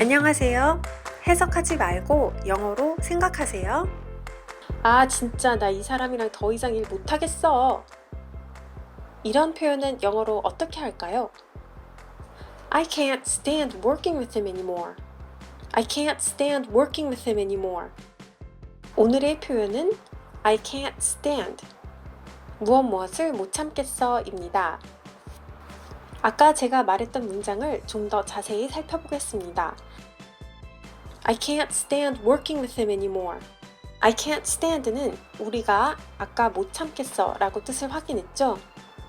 안녕하세요. 해석하지 말고 영어로 생각하세요. 아, 진짜 나 이 사람이랑 더 이상 일 못하겠어. 이런 표현은 영어로 어떻게 할까요? I can't stand working with him anymore. I can't stand working with him anymore. 오늘의 표현은 I can't stand. 무엇 무엇을 못 참겠어입니다. 아까 제가 말했던 문장을 좀 더 자세히 살펴보겠습니다. I can't stand working with him anymore. I can't stand는 우리가 아까 못 참겠어 라고 뜻을 확인했죠?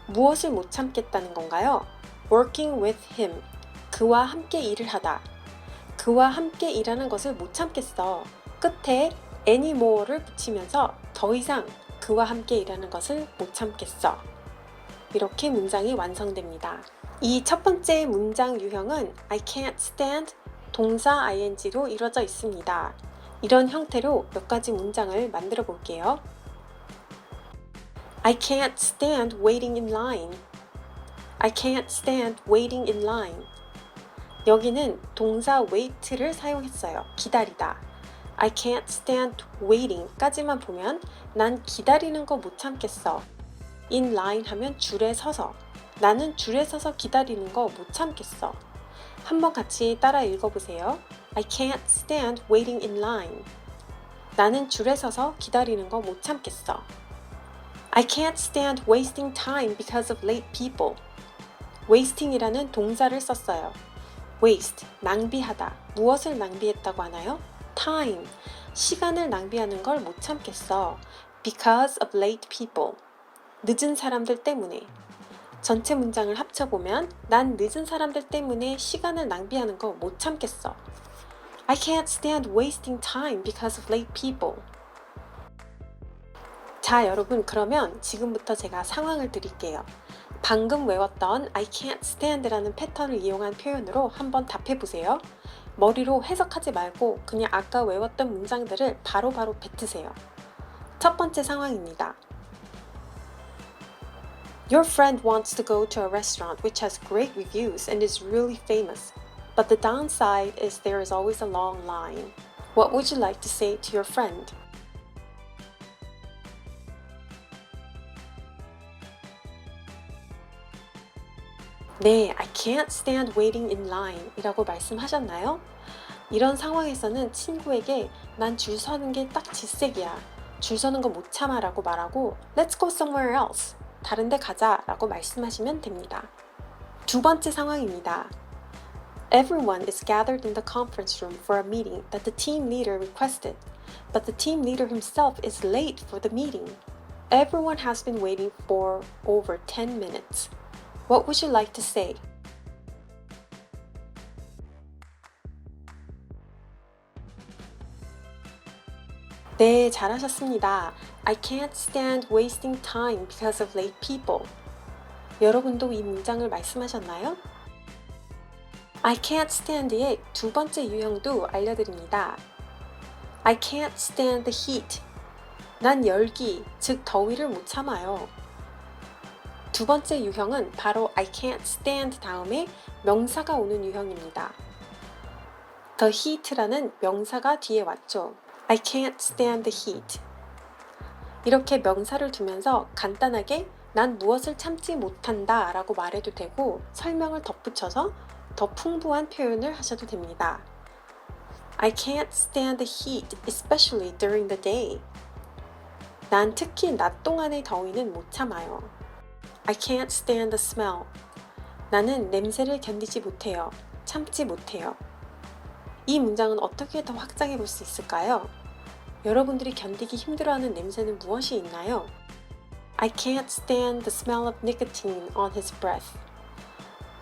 무엇을 못 참겠다는 건가요? working with him. 그와 함께 일을 하다. 그와 함께 일하는 것을 못 참겠어. 끝에 anymore를 붙이면서 더 이상 그와 함께 일하는 것을 못 참겠어. 이렇게 문장이 완성됩니다. 이 첫 번째 문장 유형은 I can't stand 동사 ing로 이루어져 있습니다. 이런 형태로 몇 가지 문장을 만들어 볼게요. I can't stand waiting in line. I can't stand waiting in line. 여기는 동사 wait를 사용했어요. 기다리다. I can't stand waiting 까지만 보면 난 기다리는 거 못 참겠어. in line 하면 줄에 서서. 나는 줄에 서서 기다리는 거 못 참겠어. 한번 같이 따라 읽어보세요. I can't stand waiting in line. 나는 줄에 서서 기다리는 거 못 참겠어. I can't stand wasting time because of late people. wasting이라는 동사를 썼어요. waste, 낭비하다. 무엇을 낭비했다고 하나요? time, 시간을 낭비하는 걸 못 참겠어. because of late people. 늦은 사람들 때문에. 전체 문장을 합쳐보면 난 늦은 사람들 때문에 시간을 낭비하는 거 못 참겠어. I can't stand wasting time because of late people. 자, 여러분, 그러면 지금부터 제가 상황을 드릴게요. 방금 외웠던 I can't stand라는 패턴을 이용한 표현으로 한번 답해 보세요. 머리로 해석하지 말고 그냥 아까 외웠던 문장들을 바로바로 뱉으세요. 첫 번째 상황입니다. Your friend wants to go to a restaurant which has great reviews and is really famous. But the downside is there is always a long line. What would you like to say to your friend? 네, I can't stand waiting in line 이라고 말씀하셨나요? 이런 상황에서는 친구에게 난 줄 서는 게 딱 질색이야. 줄 서는 거 못 참아 라고 말하고 Let's go somewhere else. 다른 데 가자 라고 말씀하시면 됩니다. 두 번째 상황입니다. Everyone is gathered in the conference room for a meeting that the team leader requested, but the team leader himself is late for the meeting. Everyone has been waiting for over 10 minutes. What would you like to say? 네, 잘하셨습니다. I can't stand wasting time because of late people. 여러분도 이 문장을 말씀하셨나요? I can't stand의 두 번째 유형도 알려드립니다. I can't stand the heat. 난 열기, 즉 더위를 못 참아요. 두 번째 유형은 바로 I can't stand 다음에 명사가 오는 유형입니다. The heat라는 명사가 뒤에 왔죠. I can't stand the heat. 이렇게 명사를 두면서 간단하게 난 무엇을 참지 못한다 라고 말해도 되고 설명을 덧붙여서 더 풍부한 표현을 하셔도 됩니다. I can't stand the heat, especially during the day. 난 특히 낮 동안의 더위는 못 참아요. I can't stand the smell. 나는 냄새를 견디지 못해요. 참지 못해요. 이 문장은 어떻게 더 확장해 볼 수 있을까요? 여러분들이 견디기 힘들어하는 냄새는 무엇이 있나요? I can't stand the smell of nicotine on his breath.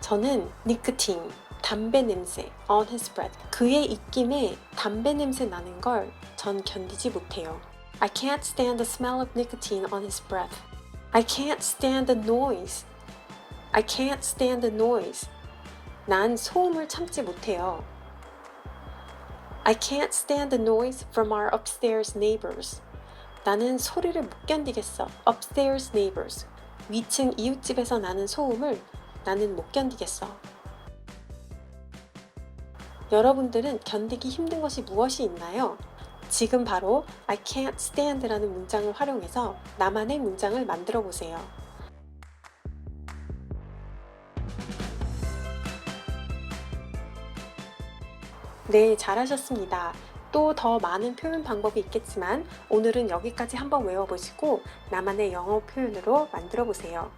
저는 니코틴, 담배 냄새, on his breath. 그의 입김에 담배 냄새 나는 걸 전 견디지 못해요. I can't stand the smell of nicotine on his breath. I can't stand the noise. I can't stand the noise. 난 소음을 참지 못해요. I can't stand the noise from our upstairs neighbors. 나는 소리를 못 견디겠어. Upstairs neighbors. 위층 이웃집에서 나는 소음을 나는 못 견디겠어. 여러분들은 견디기 힘든 것이 무엇이 있나요? 지금 바로 I can't stand라는 문장을 활용해서 나만의 문장을 만들어 보세요. 네, 잘하셨습니다. 또 더 많은 표현 방법이 있겠지만 오늘은 여기까지 한번 외워보시고 나만의 영어 표현으로 만들어 보세요.